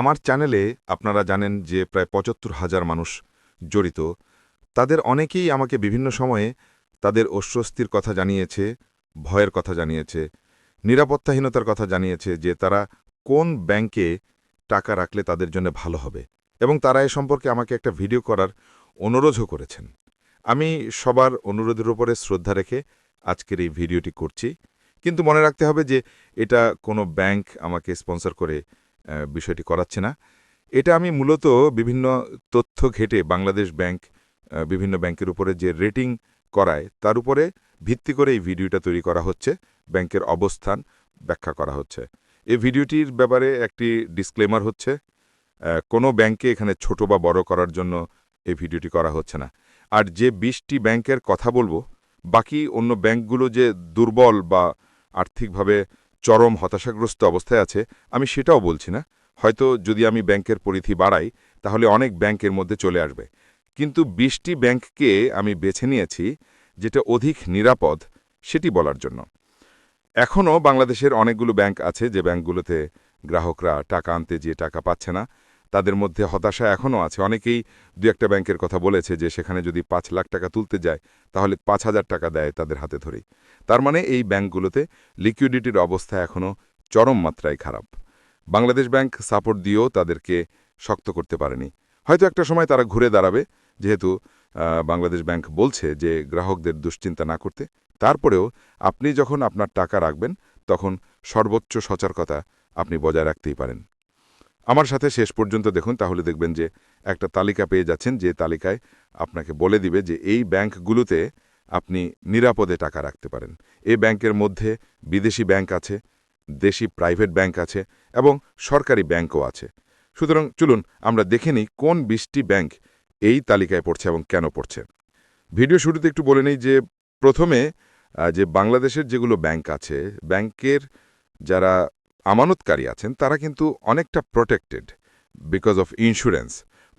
আমার চ্যানেলে আপনারা জানেন যে প্রায় পঁচাত্তর হাজার মানুষ জড়িত। তাদের অনেকেই আমাকে বিভিন্ন সময়ে তাদের অস্বস্তির কথা জানিয়েছে, ভয়ের কথা জানিয়েছে, নিরাপত্তাহীনতার কথা জানিয়েছে যে তারা কোন ব্যাংকে টাকা রাখলে তাদের জন্য ভালো হবে এবং তারা এ সম্পর্কে আমাকে একটা ভিডিও করার অনুরোধও করেছেন। আমি সবার অনুরোধের উপরে শ্রদ্ধা রেখে আজকের এই ভিডিওটি করছি। কিন্তু মনে রাখতে হবে যে এটা কোনো ব্যাংক আমাকে স্পন্সর করে বিষয়টি করাচ্ছে না। এটা আমি মূলত বিভিন্ন তথ্য ঘেটে বাংলাদেশ ব্যাংক বিভিন্ন ব্যাংকের উপরে যে রেটিং করায়, তার উপরে ভিত্তি করে এই ভিডিওটা তৈরি করা হচ্ছে, ব্যাংকের অবস্থান ব্যাখ্যা করা হচ্ছে। এই ভিডিওটির ব্যাপারে একটি ডিসক্লেমার হচ্ছে কোনো ব্যাংকে এখানে ছোট বা বড় করার জন্য এই ভিডিওটি করা হচ্ছে না। আর যে বিশটি ব্যাংকের কথা বলব, বাকি অন্য ব্যাংকগুলো যে দুর্বল বা আর্থিকভাবে চরম হতাশাগ্রস্ত অবস্থায় আছে, আমি সেটাও বলছি না। হয়তো যদি আমি ব্যাংকের পরিধি বাড়াই, তাহলে অনেক ব্যাংকের মধ্যে চলে আসবে। কিন্তু বিশটি ব্যাংককে আমি বেছে নিয়েছি, যেটা অধিক নিরাপদ, সেটি বলার জন্য। এখনও বাংলাদেশের অনেকগুলো ব্যাংক আছে যে ব্যাংকগুলোতে গ্রাহকরা টাকা আনতে যে টাকা পাচ্ছে না। তাদের মধ্যে হতাশা এখনও আছে। অনেকেই দু একটা ব্যাংকের কথা বলেছে যে সেখানে যদি পাঁচ লাখ টাকা তুলতে যায়, তাহলে পাঁচ হাজার টাকা দেয় তাদের হাতে ধরেই। তার মানে এই ব্যাংকগুলোতে লিকুইডিটির অবস্থা এখনও চরম মাত্রায় খারাপ। বাংলাদেশ ব্যাংক সাপোর্ট দিয়েও তাদেরকে শক্ত করতে পারেনি। হয়তো একটা সময় তারা ঘুরে দাঁড়াবে, যেহেতু বাংলাদেশ ব্যাংক বলছে যে গ্রাহকদের দুশ্চিন্তা না করতে। তারপরেও আপনি যখন আপনার টাকা রাখবেন, তখন সর্বোচ্চ সচারকতা আপনি বজায় রাখতেই পারেন। আমার সাথে শেষ পর্যন্ত দেখুন, তাহলে দেখবেন যে একটা তালিকা পেয়ে যাচ্ছেন যে তালিকায় আপনাকে বলে দিবে যে এই ব্যাংকগুলোতে আপনি নিরাপদে টাকা রাখতে পারেন। এই ব্যাংকের মধ্যে বিদেশি ব্যাংক আছে, দেশি প্রাইভেট ব্যাংক আছে এবং সরকারি ব্যাংকও আছে। সুতরাং চলুন, আমরা দেখে নিই কোন বিশটি ব্যাংক এই তালিকায় পড়ছে এবং কেন পড়ছে। ভিডিও শুরুতে একটু বলে নিই যে প্রথমে যে বাংলাদেশের যেগুলো ব্যাংক আছে, ব্যাংকের যারা আমানতকারী আছেন, তারা কিন্তু অনেকটা প্রোটেক্টেড বিকজ অফ ইন্স্যুরেন্স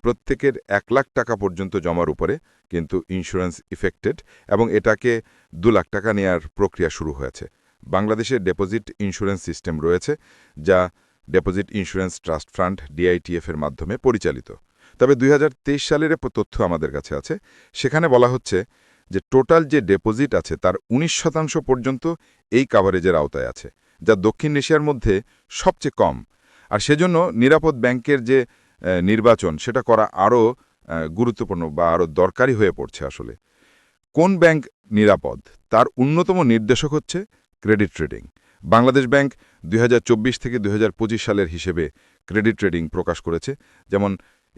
প্রত্যেকের এক লাখ টাকা পর্যন্ত জমার উপরে কিন্তু ইন্স্যুরেন্স ইফেক্টেড এবং এটাকে দু লাখ টাকা নেয়ার প্রক্রিয়া শুরু হয়েছে। বাংলাদেশে ডেপোজিট ইন্স্যুরেন্স সিস্টেম রয়েছে, যা deposit insurance trust fund DITF এর মাধ্যমে পরিচালিত। তবে দুই হাজার তেইশ সালের তথ্য আমাদের কাছে আছে, সেখানে বলা হচ্ছে যে টোটাল যে ডেপোজিট আছে, তার ১৯ শতাংশ পর্যন্ত এই কাভারেজের আওতায় আছে। যা দক্ষিণ এশিয়ার মধ্যে সবচেয়ে কম। আর সেজন্য নিরাপদ ব্যাংকের যে নির্বাচন, সেটা করা আরও গুরুত্বপূর্ণ বা আরও দরকারি হয়ে পড়ছে আসলে। কোন ব্যাংক নিরাপদ? তার অন্যতম নির্দেশক হচ্ছে ক্রেডিট ট্রেডিং। বাংলাদেশ ব্যাংক দুই হাজার চব্বিশ থেকে দুই হাজার পঁচিশ সালের হিসেবে ক্রেডিট ট্রেডিং প্রকাশ করেছে। যেমন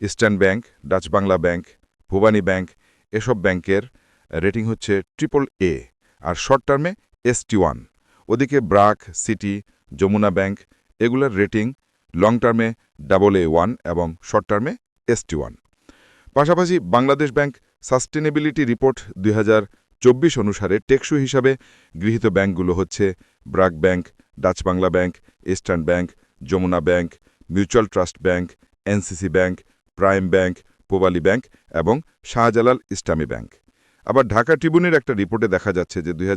Eastern Bank, Dutch Bangla Bank, ভুবানী bank, এসব ব্যাংকের রেটিং হচ্ছে ট্রিপল এ, আর শর্ট টার্মে এসটি ওয়ান। ওদিকে ব্রাক, সিটি, যমুনা ব্যাংক এগুলোর রেটিং লং টার্মে ডাবল এ ওয়ান এবং শর্ট টার্মে এসটি ওয়ান পাশাপাশি বাংলাদেশ ব্যাংক সাস্টেনেবিলিটি রিপোর্ট দুই হাজার চব্বিশ অনুসারে টেকসু হিসাবে গৃহীত ব্যাংকগুলো হচ্ছে BRAC Bank, Dutch Bangla Bank, Eastern Bank, Jamuna Bank, Mutual Trust Bank, NCC Bank, Prime Bank, Pubali Bank এবং শাহজালাল ইসলামী ব্যাংক। আবার ঢাকা ট্রিবিউনের একটা রিপোর্টে দেখা যাচ্ছে যে দুই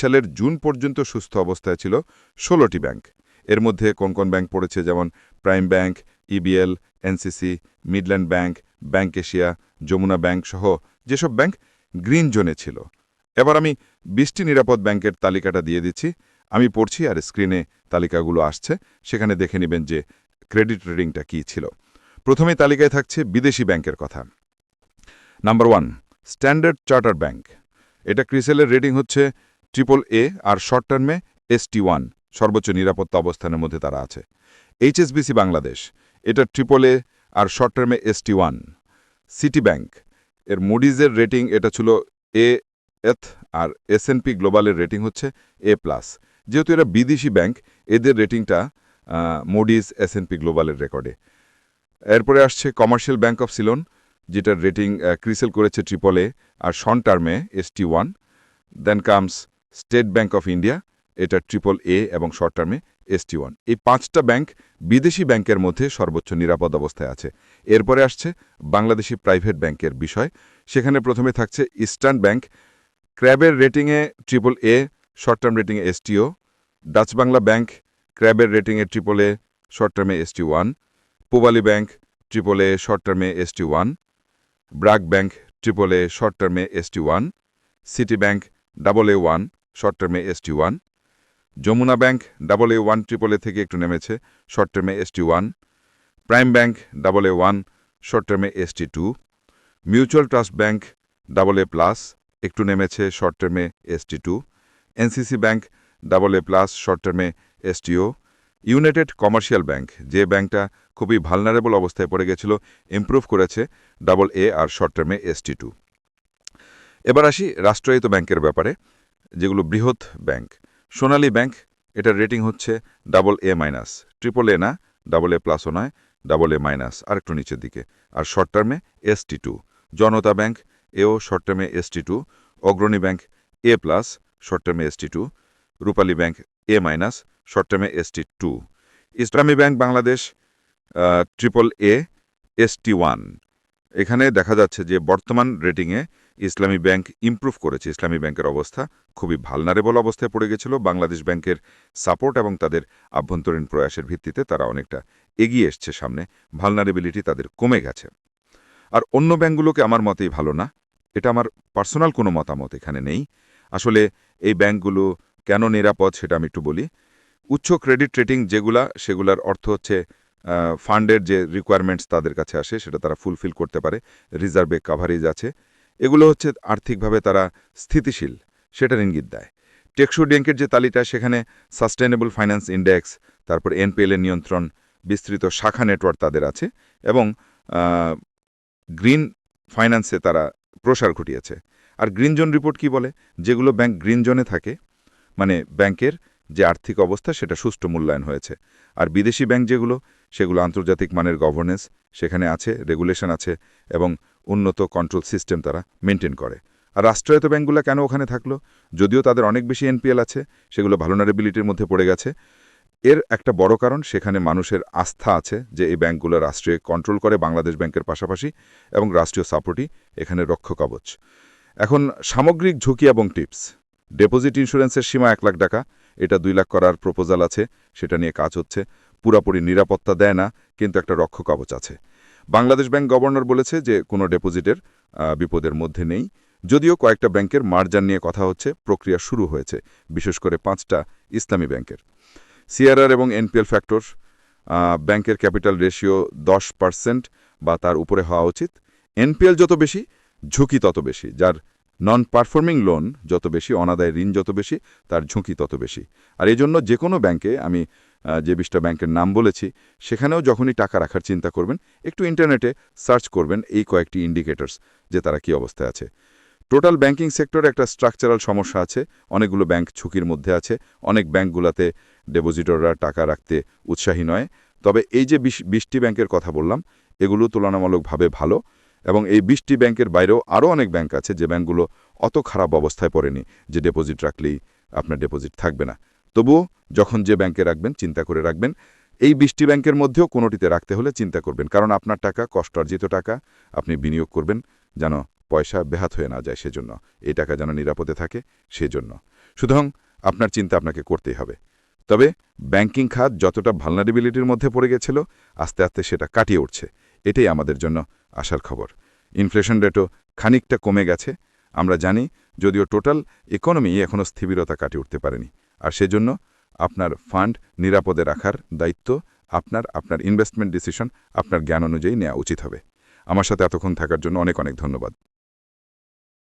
সালের জুন পর্যন্ত সুস্থ অবস্থায় ছিল ষোলোটি ব্যাংক। এর মধ্যে কোন কোন ব্যাংক পড়েছে? যেমন Prime Bank EBL NCC Midland Bank Bank Asia, Jamuna Bank সহ যেসব ব্যাংক গ্রিন জোনে ছিল। এবার আমি বিশটি নিরাপদ ব্যাংকের তালিকাটা দিয়ে দিচ্ছি। আমি পড়ছি আর স্ক্রিনে তালিকাগুলো আসছে। সেখানে দেখে নেবেন যে ক্রেডিট রেটিংটা কী ছিল। প্রথমে তালিকায় থাকছে বিদেশি ব্যাংকের কথা। Number one, Standard Charter Bank. এটা ক্রিসেলের রেটিং হচ্ছে ট্রিপল এ আর শর্ট টার্মে এসটি ওয়ান, সর্বোচ্চ নিরাপত্তা অবস্থানের মধ্যে তারা আছে। এইচএসবিসি বাংলাদেশ, এটা ট্রিপল এ আর শর্ট টার্মে এসটি ওয়ান। সিটি ব্যাংক এর মুডিজের রেটিং এটা ছিল এ, এথ, আর এসএনপি গ্লোবালের রেটিং হচ্ছে এ প্লাস। যেহেতু এরা বিদেশি ব্যাংক, এদের রেটিংটা মুডিজ এসএনপি গ্লোবালের রেকর্ডে। এরপরে আসছে কমার্শিয়াল ব্যাংক অফ সিলন যেটার রেটিং ক্রিসেল করেছে ট্রিপল এ আর শন টার্মে ST one. Then comes State Bank of India, এটা ট্রিপল এ এবং শর্ট টার্মে এসটি ওয়ান। এই পাঁচটা ব্যাংক বিদেশি ব্যাংকের মধ্যে সর্বোচ্চ নিরাপদ অবস্থায় আছে। এরপরে আসছে বাংলাদেশি প্রাইভেট ব্যাংকের বিষয়। সেখানে প্রথমে থাকছে ইস্টার্ন ব্যাংক ক্র্যাবের রেটিংয়ে ট্রিপল এ, শর্ট টার্ম রেটিংয়ে এসটিও ডাচ বাংলা ব্যাংক ক্র্যাবের রেটিংয়ে ট্রিপল এ, শর্ট টার্মে ST one. Pubali Bank triple A, short টার্মে ST one. BRAC Bank triple A, short টার্মে ST one. City Bank double A one. Short টার্মে ST one Jamuna Bank double A one triple A থেকে একটু নেমেছে short টার্মে ST one Prime Bank double A one short টার্মে ST two Mutual Trust Bank double A plus একটু নেমেছে short টার্মে ST two NCC Bank double A plus short টার্মে এসটিও ইউনাইটেড কমার্শিয়াল ব্যাংক, যে ব্যাংকটা খুবই ভালনারেবল অবস্থায় পড়ে গেছিল ইমপ্রুভ করেছে ডাবল এ আর শর্ট টার্মে এসটি টু এবার আসি রাষ্ট্রায়ত্ত ব্যাংকের ব্যাপারে। যেগুলো বৃহৎ ব্যাংক। সোনালী ব্যাংক, এটার রেটিং হচ্ছে double A minus. Triple A না, ডাবল এ প্লাসও নয়, ডাবল এ মাইনাস। আর একটু নিচের দিকে। আর শর্ট টার্মে এসটি টু জনতা ব্যাংক, এও শর্ট টার্মে ST two Agrani Bank, A plus, short টার্মে ST two Rupali Bank, A minus, short টার্মে ST two Islami Bank Bangladesh triple A ST one. এখানে দেখা যাচ্ছে যে বর্তমান রেটিংয়ে ইসলামী ব্যাংক ইমপ্রুভ করেছে। ইসলামী ব্যাংকের অবস্থা খুবই ভালনারেবল অবস্থায় পড়ে গেছিল। বাংলাদেশ ব্যাংকের সাপোর্ট এবং তাদের আভ্যন্তরীণ প্রয়াসের ভিত্তিতে তারা অনেকটা এগিয়ে এসছে সামনে। ভালনারেবিলিটি তাদের কমে গেছে। আর অন্য ব্যাংকগুলোকে আমার মতেই ভালো না। এটা আমার পার্সোনাল কোনো মতামত এখানে নেই। আসলে এই ব্যাংকগুলো কেন নিরাপদ সেটা আমি একটু বলি। উচ্চ ক্রেডিট রেটিং যেগুলা, সেগুলার অর্থ হচ্ছে ফান্ডের যে রিকোয়ারমেন্টস তাদের কাছে আসে, সেটা তারা ফুলফিল করতে পারে। রিজার্ভে কাভারেজ আছে। এগুলো হচ্ছে আর্থিকভাবে তারা স্থিতিশীল, সেটার ইঙ্গিত দেয়। টেকসু ব্যাংকের যে তালিকা সেখানে সাস্টেনেবল ফাইন্যান্স ইন্ডেক্স, তারপর এনপিএল এর নিয়ন্ত্রণ, বিস্তৃত শাখা নেটওয়ার্ক তাদের আছে এবং গ্রিন ফাইন্যান্সে তারা প্রসার ঘটিয়েছে। আর গ্রিন জোন রিপোর্ট কি বলে? যেগুলো ব্যাংক গ্রিন জোনে থাকে মানে ব্যাংকের যে আর্থিক অবস্থা, সেটা সুষ্ঠু মূল্যায়ন হয়েছে। আর বিদেশি ব্যাংক যেগুলো, সেগুলো আন্তর্জাতিক মানের গভর্নেন্স সেখানে আছে রেগুলেশন আছে এবং উন্নত কন্ট্রোল সিস্টেম তারা মেনটেন করে। আর রাষ্ট্রায়ত্ত ব্যাঙ্কগুলো কেন ওখানে থাকল? যদিও তাদের অনেক বেশি এনপিএল আছে, সেগুলো ভালোনারেবিলিটির মধ্যে পড়ে গেছে। এর একটা বড় কারণ, সেখানে মানুষের আস্থা আছে যে এই ব্যাংকগুলো রাষ্ট্রীয় কন্ট্রোল করে, বাংলাদেশ ব্যাংকের পাশাপাশি, এবং রাষ্ট্রীয় সাপোর্টই এখানে রক্ষ কবচ। এখন সামগ্রিক ঝুঁকি এবং টিপস ডেপোজিট ইন্স্যুরেন্সের সীমা এক লাখ টাকা, এটা দুই লাখ করার প্রপোজাল আছে, সেটা নিয়ে কাজ হচ্ছে। পুরাপুরি নিরাপত্তা দেয় না, কিন্তু একটা রক্ষ কবচ আছে। বাংলাদেশ ব্যাংক গভর্নর বলেছে যে কোনো ডেপোজিটের বিপদের মধ্যে নেই। যদিও কয়েকটা ব্যাংকের মার্জার নিয়ে কথা হচ্ছে, প্রক্রিয়া শুরু হয়েছে, বিশেষ করে পাঁচটা ইসলামী ব্যাংকের। সিআরআর এবং এনপিএল ফ্যাক্টর ব্যাংকের ক্যাপিটাল রেশিও দশ পার্সেন্ট বা তার উপরে হওয়া উচিত। এনপিএল যত বেশি, ঝুঁকি তত বেশি, যার নন পারফর্মিং লোন যত বেশি অনাদায় ঋণ যত বেশি, তার ঝুঁকি তত বেশি। আর এই জন্য যে কোনো ব্যাংকে, আমি যে বিশটা ব্যাংকের নাম বলেছি, সেখানেও যখনই টাকা রাখার চিন্তা করবেন, একটু ইন্টারনেটে সার্চ করবেন এই কয়েকটি ইন্ডিকেটরস যে তারা কি অবস্থায় আছে। টোটাল ব্যাংকিং সেক্টরে একটা স্ট্রাকচারাল সমস্যা আছে, অনেকগুলো ব্যাংক ঝুঁকির মধ্যে আছে, অনেক ব্যাংকগুলোতে ডেপোজিটররা টাকা রাখতে উৎসাহী নয়। তবে এই যে বিশটি ব্যাংকের কথা বললাম, এগুলো তুলনামূলকভাবে ভালো। এবং এই বিশটি ব্যাংকের বাইরেও আরও অনেক ব্যাংক আছে যে ব্যাংকগুলো অত খারাপ অবস্থায় পড়েনি যে ডেপোজিট রাখলেই আপনার ডেপোজিট থাকবে না। তবুও যখন যে ব্যাংকে রাখবেন, চিন্তা করে রাখবেন। এই বিশটি ব্যাংকের মধ্যেও কোনোটিতে রাখতে হলে চিন্তা করবেন। কারণ আপনার টাকা, কষ্টার্জিত টাকা, আপনি বিনিয়োগ করবেন যেন পয়সা ব্যাহাত হয়ে না যায় সেজন্য। এই টাকা যেন নিরাপদে থাকে সেজন্য। সুতরাং আপনার চিন্তা আপনাকে করতেই হবে। তবে ব্যাংকিং খাত যতটা ভালনারেবিলিটির মধ্যে পড়ে গেছিল, আস্তে আস্তে সেটা কাটিয়ে উঠছে। এটাই আমাদের জন্য আশার খবর। ইনফ্লেশন রেটও খানিকটা কমে গেছে। আমরা জানি, যদিও টোটাল ইকোনমি এখনও স্থিবিরতা কাটিয়ে উঠতে পারেনি। আর সেজন্য আপনার ফান্ড নিরাপদে রাখার দায়িত্ব আপনার আপনার ইনভেস্টমেন্ট ডিসিশন আপনার জ্ঞান অনুযায়ী নেওয়া উচিত হবে। আমার সাথে এতক্ষণ থাকার জন্য অনেক অনেক ধন্যবাদ।